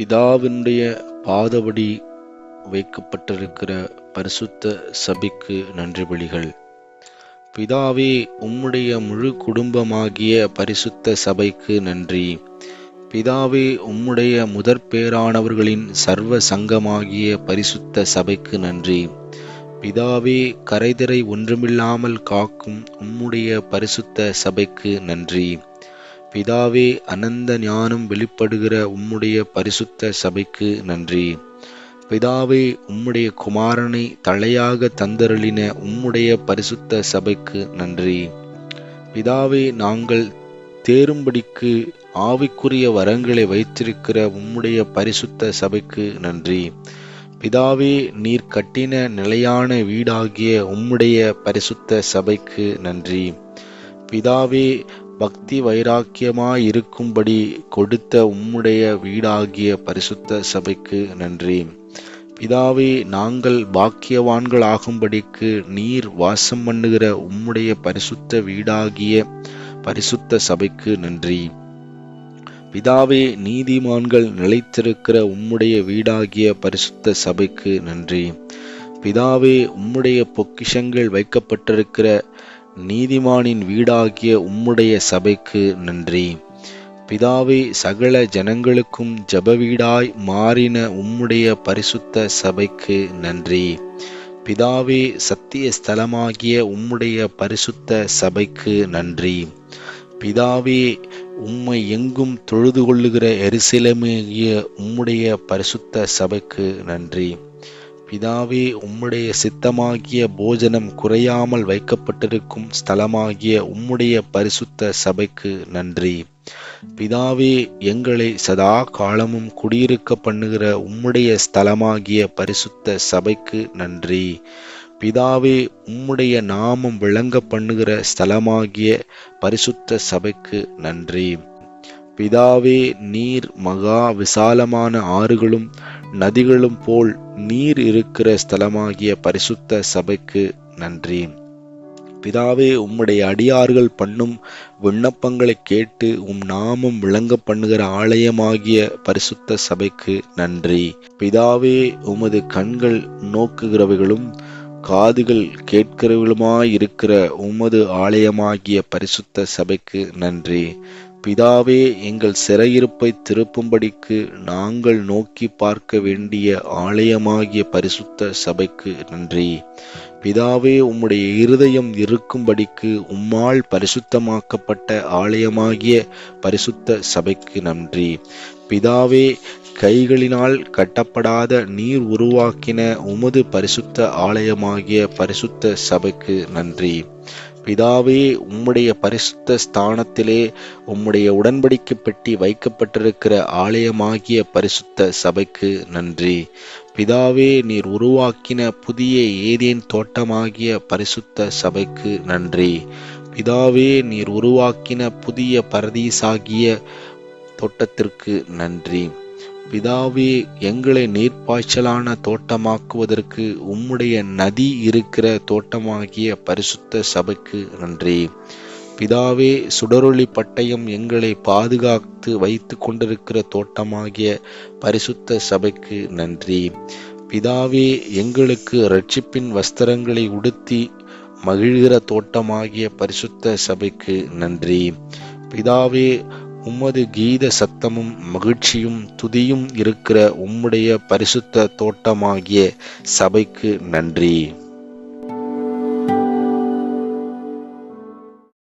பிதாவினுடைய பாதபடி வைக்கப்பட்டிருக்கிற பரிசுத்த சபைக்கு நன்றி பலிகள். பிதாவே உம்முடைய முழு குடும்பமாகிய பரிசுத்த சபைக்கு நன்றி. பிதாவே உம்முடைய முதற் பேரானவர்களின் சர்வ சங்கமாகிய பரிசுத்த சபைக்கு நன்றி. பிதாவே கரைதிரை ஒன்றுமில்லாமல் காக்கும் உம்முடைய பரிசுத்த சபைக்கு நன்றி. பிதாவே அனந்த ஞானம் வெளிப்படுகிற உம்முடைய பரிசுத்த சபைக்கு நன்றி. பிதாவே உம்முடைய குமாரனை தலையாக தந்தருளின உம்முடைய பரிசுத்த சபைக்கு நன்றி. பிதாவே நாங்கள் தேரும்படிக்கு ஆவிக்குரிய வரங்களை வைத்திருக்கிற உம்முடைய பரிசுத்த சபைக்கு நன்றி. பிதாவே நீர் கட்டின நிலையான வீடாகிய உம்முடைய பரிசுத்த சபைக்கு நன்றி. பிதாவே பக்தி வைராக்கியமாயிருக்கும்படி கொடுத்த உம்முடைய வீடாகிய பரிசுத்த சபைக்கு நன்றி. பிதாவே நாங்கள் பாக்கியவான்களாகும்படிக்கு நீர் வாசம் பண்ணுகிற உம்முடைய பரிசுத்த வீடாகிய பரிசுத்த சபைக்கு நன்றி. பிதாவே நீதிமான்கள் நிலைத்திருக்கிற உம்முடைய வீடாகிய பரிசுத்த சபைக்கு நன்றி. பிதாவே உம்முடைய பொக்கிஷங்கள் வைக்கப்பட்டிருக்கிற நீதிமானின் வீடாகிய உம்முடைய சபைக்கு நன்றி. பிதாவே சகல ஜனங்களுக்கும் ஜபவீடாய் மாறின உம்முடைய பரிசுத்த சபைக்கு நன்றி. பிதாவே சத்திய ஸ்தலமாகிய உம்முடைய பரிசுத்த சபைக்கு நன்றி. பிதாவே உம்மை எங்கும் தொழுது கொள்ளுகிற எரிசிலமாகிய உம்முடைய பரிசுத்த சபைக்கு நன்றி. பிதாவே உம்முடைய சித்தமாகிய போஜனம் குறையாமல் வைக்கப்பட்டிருக்கும் ஸ்தலமாகிய உம்முடைய பரிசுத்த சபைக்கு நன்றி. பிதாவே எங்களை சதா காலமும் குடியிருக்க பண்ணுகிற உம்முடைய ஸ்தலமாகிய பரிசுத்த சபைக்கு நன்றி. பிதாவே உம்முடைய நாமம் விளங்க பண்ணுகிற ஸ்தலமாகிய பரிசுத்த சபைக்கு நன்றி. பிதாவே நீர் மகா விசாலமான ஆறுகளும் நதிகளும் போல் நீர் இருக்கிற ஸ்தலமாகிய பரிசுத்த சபைக்கு நன்றி. பிதாவே உம்முடைய அடியார்கள் பண்ணும் விண்ணப்பங்களை கேட்டு உம் நாமம் விளங்க பண்ணுகிற ஆலயமாகிய பரிசுத்த சபைக்கு நன்றி. பிதாவே உமது கண்கள் நோக்குகிறவைகளும் காதுகள் கேட்கிறவர்களுமாயிருக்கிற உமது ஆலயமாகிய பரிசுத்த சபைக்கு நன்றி. பிதாவே எங்கள் சிறையிருப்பை திருப்பும்படிக்கு நாங்கள் நோக்கி பார்க்க வேண்டிய ஆலயமாகிய பரிசுத்த சபைக்கு நன்றி. பிதாவே உம்முடைய இருதயம் இருக்கும்படிக்கு உம்மால் பரிசுத்தமாக்கப்பட்ட ஆலயமாகிய பரிசுத்த சபைக்கு நன்றி. பிதாவே கைகளினால் கட்டப்படாத நீர் உருவாக்கின உமது பரிசுத்த ஆலயமாகிய பரிசுத்த சபைக்கு நன்றி. பிதாவே உம்முடைய பரிசுத்த ஸ்தானத்திலே உம்முடைய உடன்படிக்கை பெட்டி வைக்கப்பட்டிருக்கிற ஆலயமாகிய பரிசுத்த சபைக்கு நன்றி. பிதாவே நீர் உருவாக்கின புதிய ஏதேன் தோட்டமாகிய பரிசுத்த சபைக்கு நன்றி. பிதாவே நீர் உருவாக்கின புதிய பரதீசாகிய தோட்டத்திற்கு நன்றி. பிதாவே எங்களை நீர்ப்பாய்ச்சலான தோட்டமாக்குவதற்கு உம்முடைய நதி இருக்கிற தோட்டமாகிய பரிசுத்த சபைக்கு நன்றி. பிதாவே சுடரொளி பட்டயம் எங்களை பாதுகாத்து வைத்து கொண்டிருக்கிற தோட்டமாகிய பரிசுத்த சபைக்கு நன்றி. பிதாவே எங்களுக்கு ரட்சிப்பின் வஸ்திரங்களை உடுத்தி மகிழ்கிற தோட்டமாகிய பரிசுத்த சபைக்கு நன்றி. பிதாவே உமது கீத சத்தமும் மகிழ்ச்சியும் துதியும் இருக்கிற உம்முடைய பரிசுத்த தோட்டமாகிய சபைக்கு நன்றி.